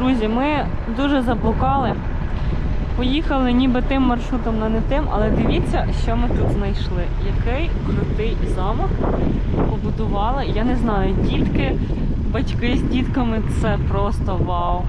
Друзі, ми дуже заблукали. Поїхали ніби тим маршрутом, але не тим, але дивіться, що ми тут знайшли. Який крутий замок побудували. Я не знаю, дітки, батьки з дітками це просто вау.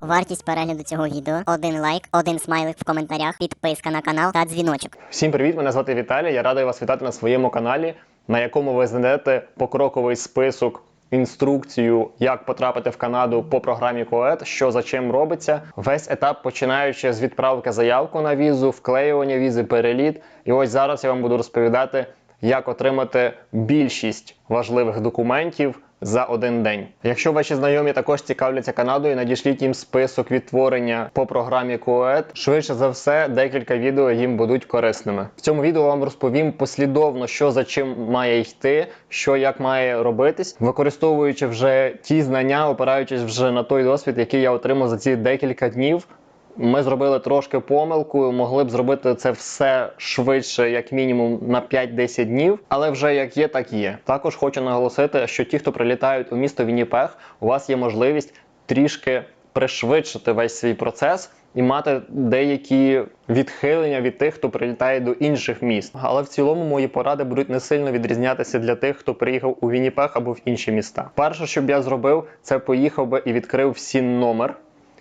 Вартість перегляду цього відео один лайк, один смайлик в коментарях, підписка на канал та дзвіночок. Всім привіт! Мене звати Віталій. Я радий вас вітати на своєму каналі, на якому ви знайдете покроковий список, інструкцію, як потрапити в Канаду по програмі КОЕД, що за чим робиться. Весь етап, починаючи з відправки заявку на візу, вклеювання візи, переліт. І ось зараз я вам буду розповідати, як отримати більшість важливих документів за один день. Якщо ваші знайомі також цікавляться Канадою, надішліть їм список відтворення по програмі КОЕД. Швидше за все, декілька відео їм будуть корисними. В цьому відео вам розповім послідовно, що за чим має йти, що як має робитись, використовуючи вже ті знання, опираючись вже на той досвід, який я отримав за ці декілька днів. Ми зробили трошки помилку, могли б зробити це все швидше, як мінімум на 5-10 днів, але вже як є, так є. Також хочу наголосити, що ті, хто прилітають у місто Вінніпех, у вас є можливість трішки пришвидшити весь свій процес і мати деякі відхилення від тих, хто прилітає до інших міст. Але в цілому мої поради будуть не сильно відрізнятися для тих, хто приїхав у Вінніпех або в інші міста. Перше, що б я зробив, це поїхав би і відкрив сін номер.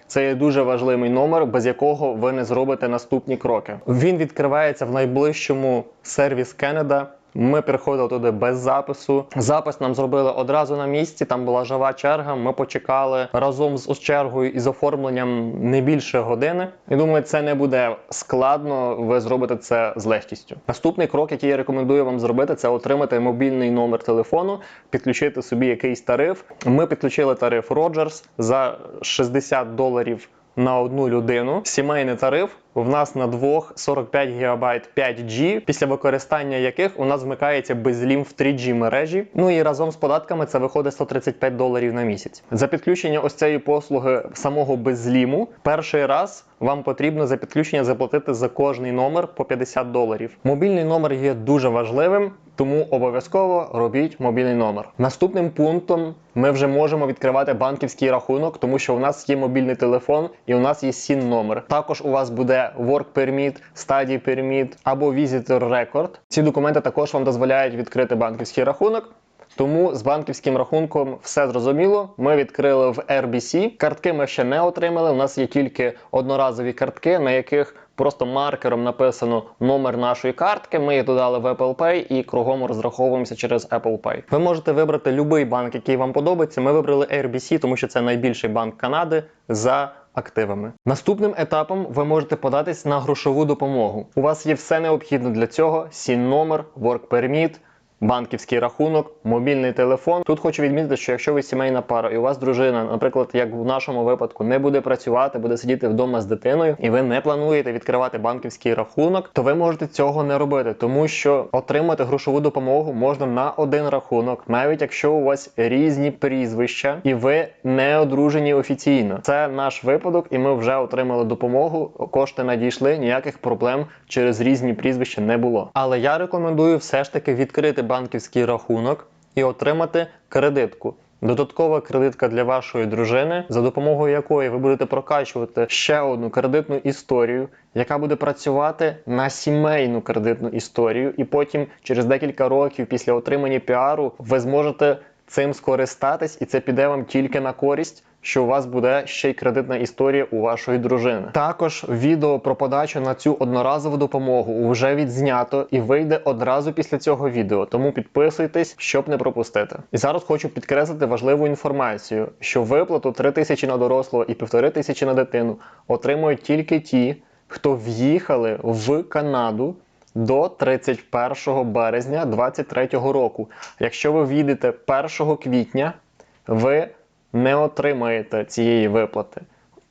Це є дуже важливий номер, без якого ви не зробите наступні кроки. Він відкривається в найближчому сервіс Canada. Ми приходили туди без запису. Запис нам зробили одразу на місці. Там була жива черга. Ми почекали разом з чергою і з оформленням не більше години. І думаю, це не буде складно. Ви зробите це з легкістю. Наступний крок, який я рекомендую вам зробити, це отримати мобільний номер телефону, підключити собі якийсь тариф. Ми підключили тариф Rogers за 60 доларів на одну людину. Сімейний тариф в нас на двох 45 ГБ 5G, після використання яких у нас вмикається безлім в 3G мережі. Ну і разом з податками це виходить 135 доларів на місяць. За підключення ось цієї послуги самого безліму перший раз. Вам потрібно за підключення заплатити за кожний номер по 50 доларів. Мобільний номер є дуже важливим, тому обов'язково робіть мобільний номер. Наступним пунктом ми вже можемо відкривати банківський рахунок, тому що у нас є мобільний телефон і у нас є сін номер. Також у вас буде Work Permit, Study Permit або Visitor Record. Ці документи також вам дозволяють відкрити банківський рахунок. Тому з банківським рахунком все зрозуміло. Ми відкрили в RBC. Картки ми ще не отримали. У нас є тільки одноразові картки, на яких просто маркером написано номер нашої картки. Ми їх додали в Apple Pay і кругом розраховуємося через Apple Pay. Ви можете вибрати будь-який банк, який вам подобається. Ми вибрали RBC, тому що це найбільший банк Канади за активами. Наступним етапом ви можете податись на грошову допомогу. У вас є все необхідне для цього: сін номер, Work Permit, банківський рахунок, мобільний телефон. Тут хочу відмітити, що якщо ви сімейна пара і у вас дружина, наприклад, як в нашому випадку, не буде працювати, буде сидіти вдома з дитиною, і ви не плануєте відкривати банківський рахунок, то ви можете цього не робити, тому що отримати грошову допомогу можна на один рахунок, навіть якщо у вас різні прізвища і ви не одружені офіційно. Це наш випадок, і ми вже отримали допомогу. Кошти надійшли, ніяких проблем через різні прізвища не було. Але я рекомендую все ж таки відкрити банківський рахунок і отримати кредитку. Додаткова кредитка для вашої дружини, за допомогою якої ви будете прокачувати ще одну кредитну історію, яка буде працювати на сімейну кредитну історію, і потім, через декілька років після отримання піару, ви зможете цим скористатись, і це піде вам тільки на користь. Що у вас буде ще й кредитна історія у вашої дружини. Також відео про подачу на цю одноразову допомогу вже відзнято і вийде одразу після цього відео. Тому підписуйтесь, щоб не пропустити. І зараз хочу підкреслити важливу інформацію, що виплату 3 тисячі на дорослого і 1,5 тисячі на дитину отримують тільки ті, хто в'їхали в Канаду. До 31 березня 2023 року. Якщо ви в'їдете 1 квітня, ви не отримаєте цієї виплати.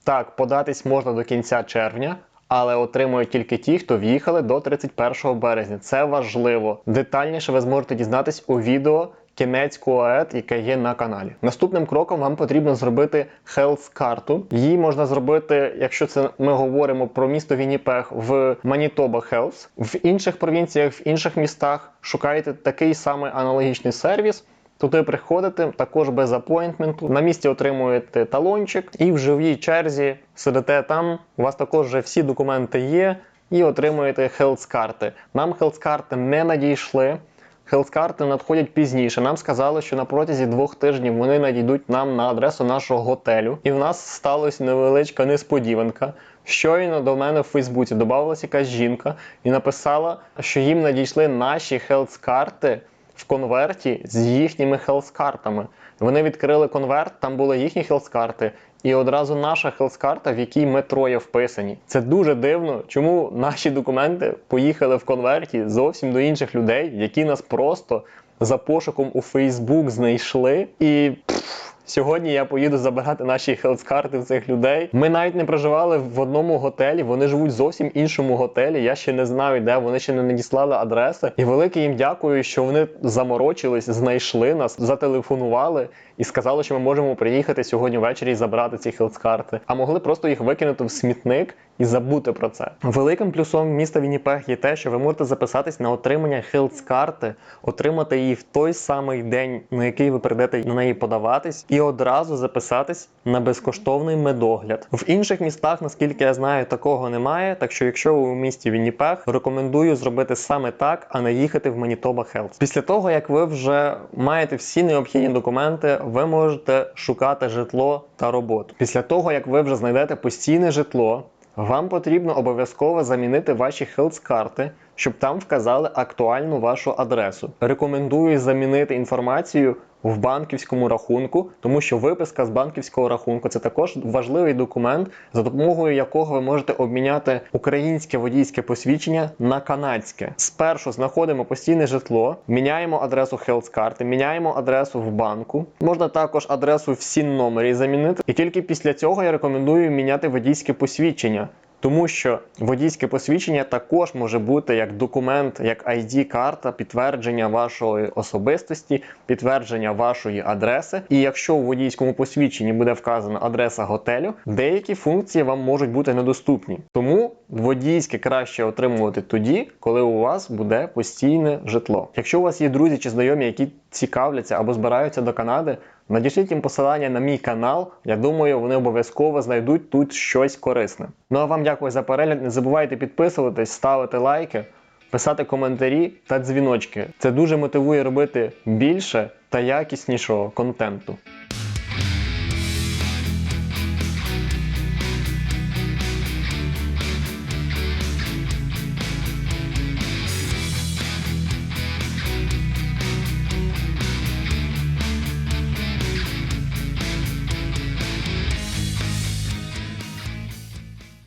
Так, податись можна до кінця червня, але отримують тільки ті, хто в'їхали до 31 березня. Це важливо. Детальніше ви зможете дізнатись у відео кінець КОАЕД, яке є на каналі. Наступним кроком вам потрібно зробити health карту. Її можна зробити, якщо це ми говоримо про місто Вінніпех в Manitoba Health. В інших провінціях, в інших містах шукайте такий самий аналогічний сервіс. Туди приходите також без апойнтменту. На місці отримуєте талончик і в живій черзі сидите там. У вас також вже всі документи є і отримуєте хелс-карти. Нам хелс-карти не надійшли. Хелс-карти надходять пізніше. Нам сказали, що на протязі двох тижнів вони надійдуть нам на адресу нашого готелю. І в нас сталася невеличка несподіванка. Щойно до мене в Фейсбуці додавалася якась жінка і написала, що їм надійшли наші хелс-карти в конверті з їхніми хелс-картами. Вони відкрили конверт, там були їхні хелс-карти, і одразу наша хелс-карта, в якій ми троє вписані. Це дуже дивно, чому наші документи поїхали в конверті зовсім до інших людей, які нас просто за пошуком у Фейсбук знайшли. І пф, сьогодні я поїду забирати наші хелс-карти в цих людей. Ми навіть не проживали в одному готелі. Вони живуть в зовсім іншому готелі. Я ще не знаю, де вони ще не надіслали адреси. І велике їм дякую, що вони заморочились, знайшли нас, зателефонували і сказали, що ми можемо приїхати сьогодні ввечері і забрати ці хелс-карти. А могли просто їх викинути в смітник і забути про це. Великим плюсом міста Вінніпег є те, що ви можете записатись на отримання хелс-карти, отримати її в той самий день, на який ви прийдете на неї подаватись, і одразу записатись на безкоштовний медогляд. В інших містах, наскільки я знаю, такого немає. Так що, якщо ви у місті Вінніпег, рекомендую зробити саме так, а не їхати в Манітоба Хелс. Після того, як ви вже маєте всі необхідні документи, ви можете шукати житло та роботу. Після того, як ви вже знайдете постійне житло, вам потрібно обов'язково замінити ваші хелс-карти, щоб там вказали актуальну вашу адресу. Рекомендую замінити інформацію в банківському рахунку, тому що виписка з банківського рахунку це також важливий документ, за допомогою якого ви можете обміняти українське водійське посвідчення на канадське. Спершу знаходимо постійне житло, міняємо адресу хелс-карти, міняємо адресу в банку. Можна також адресу в сін номері замінити. І тільки після цього я рекомендую міняти водійське посвідчення. Тому що водійське посвідчення також може бути як документ, як ID-карта, підтвердження вашої особистості, підтвердження вашої адреси. І якщо у водійському посвідченні буде вказана адреса готелю, деякі функції вам можуть бути недоступні. Тому водійське краще отримувати тоді, коли у вас буде постійне житло. Якщо у вас є друзі чи знайомі, які цікавляться або збираються до Канади, Надішліть їм посилання на мій канал. Я думаю, вони обов'язково знайдуть тут щось корисне. Ну а вам дякую за перегляд. Не забувайте підписуватись, ставити лайки, писати коментарі та дзвіночки. Це дуже мотивує робити більше та якіснішого контенту.